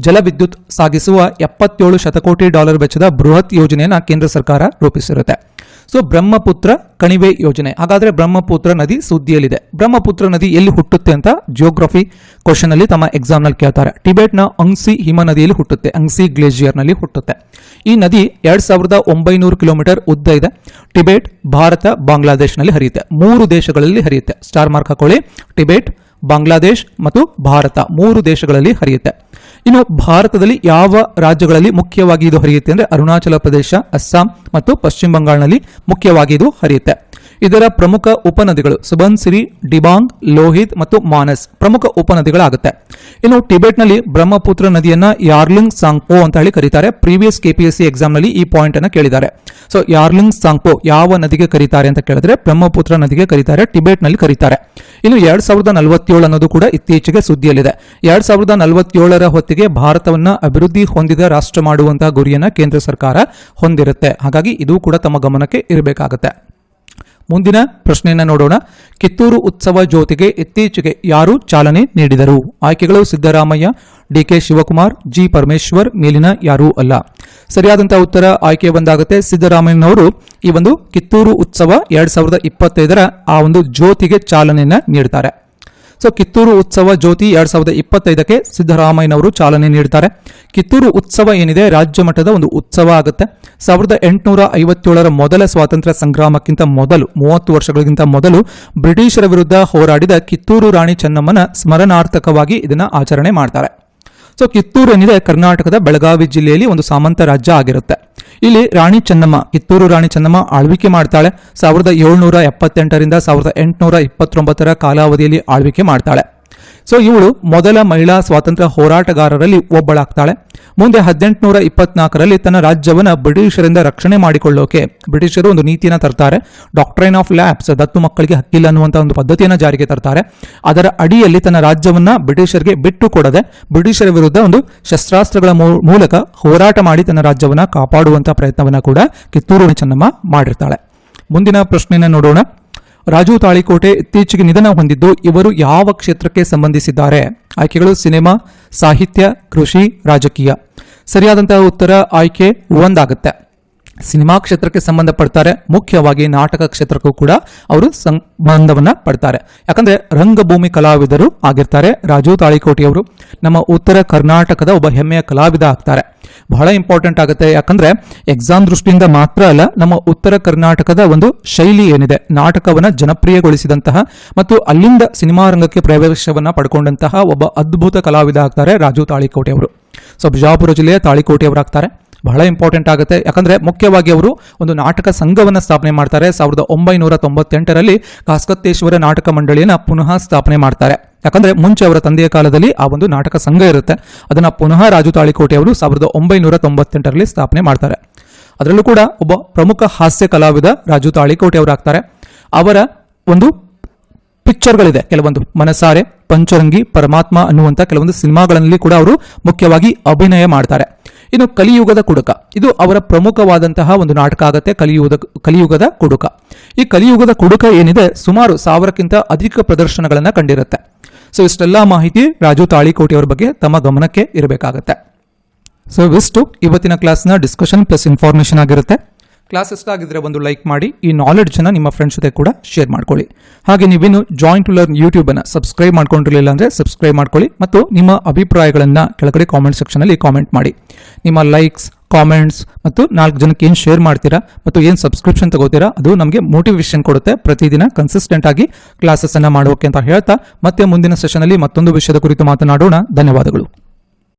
ಜಲವಿದ್ಯುತ್ ಸಾಗಿಸುವ ಎಪ್ಪತ್ತೇಳು ಶತಕೋಟಿ ಡಾಲರ್ ವೆಚ್ಚದ ಬೃಹತ್ ಯೋಜನೆಯನ್ನು ಕೇಂದ್ರ ಸರ್ಕಾರ ರೂಪಿಸಿರುತ್ತೆ. ಸೊ ಬ್ರಹ್ಮಪುತ್ರ ಕಣಿವೆ ಯೋಜನೆ. ಹಾಗಾದ್ರೆ ಬ್ರಹ್ಮಪುತ್ರ ನದಿ ಸುದ್ದಿಯಲ್ಲಿದೆ. ಬ್ರಹ್ಮಪುತ್ರ ನದಿ ಎಲ್ಲಿ ಹುಟ್ಟುತ್ತೆ ಅಂತ ಜಿಯೋಗ್ರಫಿ ಕ್ವಶನ್ ಅಲ್ಲಿ ತಮ್ಮ ಎಕ್ಸಾಮ್ನಲ್ಲಿ ಕೇಳ್ತಾರೆ. ಟಿಬೆಟ್ನ ಅಂಗ್ಸಿ ಹಿಮ ನದಿಯಲ್ಲಿ ಹುಟ್ಟುತ್ತೆ. ಅಂಗ್ಸಿ ಗ್ಲೇಷಿಯರ್ನಲ್ಲಿ ಹುಟ್ಟುತ್ತೆ. ಈ ನದಿ ಎರಡ್ ಸಾವಿರದ ಒಂಬೈನೂರು ಕಿಲೋಮೀಟರ್ ಉದ್ದ ಇದೆ. ಟಿಬೆಟ್, ಭಾರತ ಬಾಂಗ್ಲಾದೇಶ್ನಲ್ಲಿ ಹರಿಯುತ್ತೆ. ಮೂರು ದೇಶಗಳಲ್ಲಿ ಹರಿಯುತ್ತೆ. ಸ್ಟಾರ್ ಮಾರ್ಕ್ ಹಾಕೊಳ್ಳಿ ಟಿಬೆಟ್, ಬಾಂಗ್ಲಾದೇಶ್ ಮತ್ತು ಭಾರತ. ಮೂರು ದೇಶಗಳಲ್ಲಿ ಹರಿಯುತ್ತೆ. ಇನ್ನು ಭಾರತದಲ್ಲಿ ಯಾವ ರಾಜ್ಯಗಳಲ್ಲಿ ಮುಖ್ಯವಾಗಿ ಇದು ಹರಿಯುತ್ತೆ ಅಂದ್ರೆ ಅರುಣಾಚಲ ಪ್ರದೇಶ, ಅಸ್ಸಾಂ ಮತ್ತು ಪಶ್ಚಿಮ ಬಂಗಾಳನಲ್ಲಿ ಮುಖ್ಯವಾಗಿ ಇದು ಹರಿಯುತ್ತೆ. ಇದರ ಪ್ರಮುಖ ಉಪನದಿಗಳು ಸುಬನ್ಸಿರಿ, ಡಿಬಾಂಗ್, ಲೋಹಿತ್ ಮತ್ತು ಮಾನಸ್ ಪ್ರಮುಖ ಉಪನದಿಗಳಾಗುತ್ತೆ. ಇನ್ನು ಟಿಬೆಟ್ನಲ್ಲಿ ಬ್ರಹ್ಮಪುತ್ರ ನದಿಯನ್ನ ಯಾರ್ಲಿಂಗ್ ಸಾಂಗ್ಪೋ ಅಂತ ಹೇಳಿ ಕರೀತಾರೆ. ಪ್ರೀವಿಯಸ್ ಕೆಪಿಎಸ್ಸಿ ಎಕ್ಸಾಮ್ನಲ್ಲಿ ಈ ಪಾಯಿಂಟ್ ಅನ್ನು ಕೇಳಿದ್ದಾರೆ. ಸೊ ಯಾರ್ಲಿಂಗ್ ಸಾಂಗ್ಪೋ ಯಾವ ನದಿಗೆ ಕರೀತಾರೆ ಅಂತ ಕೇಳಿದ್ರೆ ಬ್ರಹ್ಮಪುತ್ರ ನದಿಗೆ ಕರೀತಾರೆ ಟಿಬೆಟ್ನಲ್ಲಿ ಕರೀತಾರೆ. ಇನ್ನು ಎರಡ್ ಸಾವಿರದ ನಲವತ್ತೇಳು ಅನ್ನೋದು ಕೂಡ ಇತ್ತೀಚೆಗೆ ಸುದ್ದಿಯಲ್ಲಿದೆ. ಎರಡ್ ಸಾವಿರದ ನಲವತ್ತೇಳರ ಹೊತ್ತಿಗೆ ಭಾರತವನ್ನ ಅಭಿವೃದ್ಧಿ ಹೊಂದಿದ ರಾಷ್ಟ್ರ ಮಾಡುವಂತಹ ಗುರಿಯನ್ನ ಕೇಂದ್ರ ಸರ್ಕಾರ ಹೊಂದಿರುತ್ತೆ. ಹಾಗಾಗಿ ಇದು ಕೂಡ ತಮ್ಮ ಗಮನಕ್ಕೆ ಇರಬೇಕಾಗುತ್ತೆ. ಮುಂದಿನ ಪ್ರಶ್ನೆಯನ್ನು ನೋಡೋಣ. ಕಿತ್ತೂರು ಉತ್ಸವ ಜ್ಯೋತಿಗೆ ಇತ್ತೀಚೆಗೆ ಯಾರು ಚಾಲನೆ ನೀಡಿದರು? ಆಯ್ಕೆಗಳು ಸಿದ್ದರಾಮಯ್ಯ, ಡಿಕೆ ಶಿವಕುಮಾರ್, ಜಿ ಪರಮೇಶ್ವರ್ ಮೇಲಿನ ಯಾರೂ ಅಲ್ಲ. ಸರಿಯಾದಂತಹ ಉತ್ತರ ಆಯ್ಕೆ ಬಂದಾಗುತ್ತೆ. ಸಿದ್ದರಾಮಯ್ಯನವರು ಈ ಒಂದು ಕಿತ್ತೂರು ಉತ್ಸವ ಎರಡ್ ಸಾವಿರದ ಇಪ್ಪತ್ತೈದರ ಆ ಒಂದು ಜ್ಯೋತಿಗೆ ಚಾಲನೆಯನ್ನ ನೀಡ್ತಾರೆ. ಸೊ ಕಿತ್ತೂರು ಉತ್ಸವ ಜ್ಯೋತಿ ಎರಡ್ ಸಾವಿರದ ಇಪ್ಪತ್ತೈದಕ್ಕೆ ಸಿದ್ದರಾಮಯ್ಯನವರು ಚಾಲನೆ ನೀಡುತ್ತಾರೆ ಕಿತ್ತೂರು ಉತ್ಸವ ಏನಿದೆ? ರಾಜ್ಯ ಮಟ್ಟದ ಒಂದು ಉತ್ಸವ ಆಗುತ್ತೆ. ಸಾವಿರದ ಎಂಟುನೂರ ಐವತ್ತೇಳರ ಮೊದಲ ಸ್ವಾತಂತ್ರ್ಯ ಸಂಗ್ರಾಮಕ್ಕಿಂತ ಮೊದಲು, ಮೂವತ್ತು ವರ್ಷಗಳಿಗಿಂತ ಮೊದಲು ಬ್ರಿಟಿಷರ ವಿರುದ್ಧ ಹೋರಾಡಿದ ಕಿತ್ತೂರು ರಾಣಿ ಚೆನ್ನಮ್ಮನ ಸ್ಮರಣಾರ್ಥಕವಾಗಿ ಇದನ್ನ ಆಚರಣೆ ಮಾಡ್ತಾರೆ. ಸೊ ಕಿತ್ತೂರು ಏನಿದೆ? ಕರ್ನಾಟಕದ ಬೆಳಗಾವಿ ಜಿಲ್ಲೆಯಲ್ಲಿ ಒಂದು ಸಾಮಂತ ರಾಜ್ಯ ಆಗಿರುತ್ತೆ. ಇಲ್ಲಿ ರಾಣಿ ಚೆನ್ನಮ್ಮ, ಕಿತ್ತೂರು ರಾಣಿ ಚೆನ್ನಮ್ಮ ಆಳ್ವಿಕೆ ಮಾಡ್ತಾಳೆ. ಸಾವಿರದ ಏಳ್ನೂರ ಎಪ್ಪತ್ತೆಂಟರಿಂದ ಸಾವಿರದ ಎಂಟುನೂರ ಇಪ್ಪತ್ತೊಂಬತ್ತರ ಕಾಲಾವಧಿಯಲ್ಲಿ ಆಳ್ವಿಕೆ ಮಾಡ್ತಾಳೆ. ಸೊ ಇವಳು ಮೊದಲ ಮಹಿಳಾ ಸ್ವಾತಂತ್ರ್ಯ ಹೋರಾಟಗಾರರಲ್ಲಿ ಒಬ್ಬಳಾಗ್ತಾಳೆ. ಮುಂದೆ ಹದಿನೆಂಟುನೂರ ಇಪ್ಪತ್ನಾಲ್ಕರಲ್ಲಿ ತನ್ನ ರಾಜ್ಯವನ್ನು ಬ್ರಿಟಿಷರಿಂದ ರಕ್ಷಣೆ ಮಾಡಿಕೊಳ್ಳೋಕೆ. ಬ್ರಿಟಿಷರು ಒಂದು ನೀತಿಯನ್ನು ತರ್ತಾರೆ. ಡಾಕ್ಟ್ರೈನ್ ಆಫ್ ಲ್ಯಾಬ್ಸ್ ದತ್ತು ಮಕ್ಕಳಿಗೆ ಹಕ್ಕಿಲ್ಲ ಅನ್ನುವಂಥ ಒಂದು ಪದ್ಧತಿಯನ್ನು ಜಾರಿಗೆ ತರ್ತಾರೆ. ಅದರ ಅಡಿಯಲ್ಲಿ ತನ್ನ ರಾಜ್ಯವನ್ನು ಬ್ರಿಟಿಷರಿಗೆ ಬಿಟ್ಟು ಕೊಡದೆ, ಬ್ರಿಟಿಷರ ವಿರುದ್ಧ ಒಂದು ಶಸ್ತ್ರಾಸ್ತ್ರಗಳ ಮೂಲಕ ಹೋರಾಟ ಮಾಡಿ ತನ್ನ ರಾಜ್ಯವನ್ನು ಕಾಪಾಡುವಂಥ ಪ್ರಯತ್ನವನ್ನು ಕೂಡ ಕಿತ್ತೂರು ಚೆನ್ನಮ್ಮ ಮಾಡಿರ್ತಾಳೆ. ಮುಂದಿನ ಪ್ರಶ್ನೆಯನ್ನು ನೋಡೋಣ. ರಾಜು ತಾಳಿಕೋಟೆ ಇತ್ತೀಚೆಗೆ ನಿಧನ ಹೊಂದಿದ್ದು ಇವರು ಯಾವ ಕ್ಷೇತ್ರಕ್ಕೆ ಸಂಬಂಧಿಸಿದ್ದಾರೆ? ಆಯ್ಕೆಗಳು ಸಿನಿಮಾ, ಸಾಹಿತ್ಯ, ಕೃಷಿ, ರಾಜಕೀಯ. ಸರಿಯಾದಂತಹ ಉತ್ತರ ಆಯ್ಕೆ ಒಂದಾಗುತ್ತೆ. ಸಿನಿಮಾ ಕ್ಷೇತ್ರಕ್ಕೆ ಸಂಬಂಧಪಡ್ತಾರೆ. ಮುಖ್ಯವಾಗಿ ನಾಟಕ ಕ್ಷೇತ್ರಕ್ಕೂ ಕೂಡ ಅವರು ಸಂಬಂಧವನ್ನ ಪಡ್ತಾರೆ. ಯಾಕಂದ್ರೆ ರಂಗಭೂಮಿ ಕಲಾವಿದರು ಆಗಿರ್ತಾರೆ ರಾಜು ತಾಳಿಕೋಟೆಯವರು. ನಮ್ಮ ಉತ್ತರ ಕರ್ನಾಟಕದ ಒಬ್ಬ ಹೆಮ್ಮೆಯ ಕಲಾವಿದ ಆಗ್ತಾರೆ. ಬಹಳ ಇಂಪಾರ್ಟೆಂಟ್ ಆಗುತ್ತೆ. ಯಾಕಂದ್ರೆ ಎಕ್ಸಾಮ್ ದೃಷ್ಟಿಯಿಂದ ಮಾತ್ರ ಅಲ್ಲ, ನಮ್ಮ ಉತ್ತರ ಕರ್ನಾಟಕದ ಒಂದು ಶೈಲಿ ಏನಿದೆ, ನಾಟಕವನ್ನ ಜನಪ್ರಿಯಗೊಳಿಸಿದಂತಹ ಮತ್ತು ಅಲ್ಲಿಂದ ಸಿನಿಮಾ ರಂಗಕ್ಕೆ ಪ್ರವೇಶವನ್ನ ಪಡ್ಕೊಂಡಂತಹ ಒಬ್ಬ ಅದ್ಭುತ ಕಲಾವಿದ ಆಗ್ತಾರೆ ರಾಜು ತಾಳಿಕೋಟೆ ಅವರು. ಸೊ, ಬಿಜಾಪುರ ಜಿಲ್ಲೆಯ ತಾಳಿಕೋಟೆಯವರಾಗ್ತಾರೆ ಬಹಳ ಇಂಪಾರ್ಟೆಂಟ್ ಆಗುತ್ತೆ. ಯಾಕಂದ್ರೆ ಮುಖ್ಯವಾಗಿ ಅವರು ಒಂದು ನಾಟಕ ಸಂಘವನ್ನು ಸ್ಥಾಪನೆ ಮಾಡ್ತಾರೆ. ಸಾವಿರದ ಒಂಬೈನೂರ ತೊಂಬತ್ತೆಂಟರಲ್ಲಿ ಕಾಸ್ಕತ್ತೇಶ್ವರ ನಾಟಕ ಮಂಡಳಿಯನ್ನು ಪುನಃ ಸ್ಥಾಪನೆ ಮಾಡ್ತಾರೆ. ಯಾಕಂದ್ರೆ ಮುಂಚೆ ಅವರ ತಂದೆಯ ಕಾಲದಲ್ಲಿ ಆ ಒಂದು ನಾಟಕ ಸಂಘ ಇರುತ್ತೆ. ಅದನ್ನ ಪುನಃ ರಾಜು ತಾಳಿಕೋಟೆ ಅವರು ಸಾವಿರದ ಒಂಬೈನೂರ ತೊಂಬತ್ತೆಂಟರಲ್ಲಿ ಸ್ಥಾಪನೆ ಮಾಡ್ತಾರೆ. ಅದರಲ್ಲೂ ಕೂಡ ಒಬ್ಬ ಪ್ರಮುಖ ಹಾಸ್ಯ ಕಲಾವಿದ ರಾಜು ತಾಳಿಕೋಟೆ ಅವರಾಗ್ತಾರೆ ಅವರ ಒಂದು ಪಿಕ್ಚರ್ಗಳಿದೆ. ಕೆಲವೊಂದು ಮನಸಾರೆ, ಪಂಚರಂಗಿ, ಪರಮಾತ್ಮ ಅನ್ನುವಂಥ ಕೆಲವೊಂದು ಸಿನಿಮಾಗಳಲ್ಲಿ ಕೂಡ ಅವರು ಮುಖ್ಯವಾಗಿ ಅಭಿನಯ ಮಾಡ್ತಾರೆ. ಇನ್ನು ಕಲಿಯುಗದ ಕುಡುಕ. ಇದು ಅವರ ಪ್ರಮುಖವಾದಂತಹ ಒಂದು ನಾಟಕ ಆಗುತ್ತೆ, ಕಲಿಯುಗದ ಕಲಿಯುಗದ ಕುಡುಕ. ಈ ಕಲಿಯುಗದ ಕುಡುಕ ಏನಿದೆ, ಸುಮಾರು ಸಾವಿರಕ್ಕಿಂತ ಅಧಿಕ ಪ್ರದರ್ಶನಗಳನ್ನು ಕಂಡಿರುತ್ತೆ. ಸೊ ಇಷ್ಟೆಲ್ಲ ಮಾಹಿತಿ ರಾಜು ತಾಳಿಕೋಟಿ ಅವರ ಬಗ್ಗೆ ತಮ್ಮ ಗಮನಕ್ಕೆ ಇರಬೇಕಾಗತ್ತೆ. ಸೊ ಇವಿಷ್ಟು ಇವತ್ತಿನ ಕ್ಲಾಸ್ನ ಡಿಸ್ಕಷನ್ ಪ್ಲಸ್ ಇನ್ಫಾರ್ಮೇಷನ್ ಆಗಿರುತ್ತೆ. ಕ್ಲಾಸ್ ಇಷ್ಟ ಆಗಿದ್ರೆ ಒಂದು ಲೈಕ್ ಮಾಡಿ, ಈ ನಾಲೆಡ್ಜನ್ನು ನಿಮ್ಮ ಫ್ರೆಂಡ್ಸ್ ಜೊತೆ ಕೂಡ ಶೇರ್ ಮಾಡ್ಕೊಳ್ಳಿ. ಹಾಗೆ ನೀವೇನು ಜಾಯಿಂಟ್ ಟು ಲರ್ನ್ ಯೂಟ್ಯೂಬನ್ನು ಸಬ್ಸ್ಕ್ರೈಬ್ ಮಾಡ್ಕೊಂಡಿರಲಿಲ್ಲ ಅಂದರೆ ಸಬ್ಸ್ಕ್ರೈಬ್ ಮಾಡ್ಕೊಳ್ಳಿ ಮತ್ತು ನಿಮ್ಮ ಅಭಿಪ್ರಾಯಗಳನ್ನು ಕೆಳಗಡೆ ಕಾಮೆಂಟ್ ಸೆಕ್ಷನಲ್ಲಿ ಕಾಮೆಂಟ್ ಮಾಡಿ. ನಿಮ್ಮ ಲೈಕ್ಸ್ ಕಾಮೆಂಟ್ಸ್ ಮತ್ತು ನಾಲ್ಕು ಜನಕ್ಕೆ ಏನು ಶೇರ್ ಮಾಡ್ತೀರಾ ಮತ್ತು ಏನು ಸಬ್ಸ್ಕ್ರಿಪ್ಷನ್ ತಗೋತೀರಾ ಅದು ನಮಗೆ ಮೋಟಿವೇಶನ್ ಕೊಡುತ್ತೆ ಪ್ರತಿದಿನ ಕನ್ಸಿಸ್ಟೆಂಟ್ ಆಗಿ ಕ್ಲಾಸಸ್ ಅನ್ನ ಮಾಡೋಕೆ ಅಂತ ಹೇಳ್ತಾ ಮತ್ತೆ ಮುಂದಿನ ಸೆಷನಲ್ಲಿ ಮತ್ತೊಂದು ವಿಷಯದ ಕುರಿತು ಮಾತನಾಡೋಣ. ಧನ್ಯವಾದಗಳು.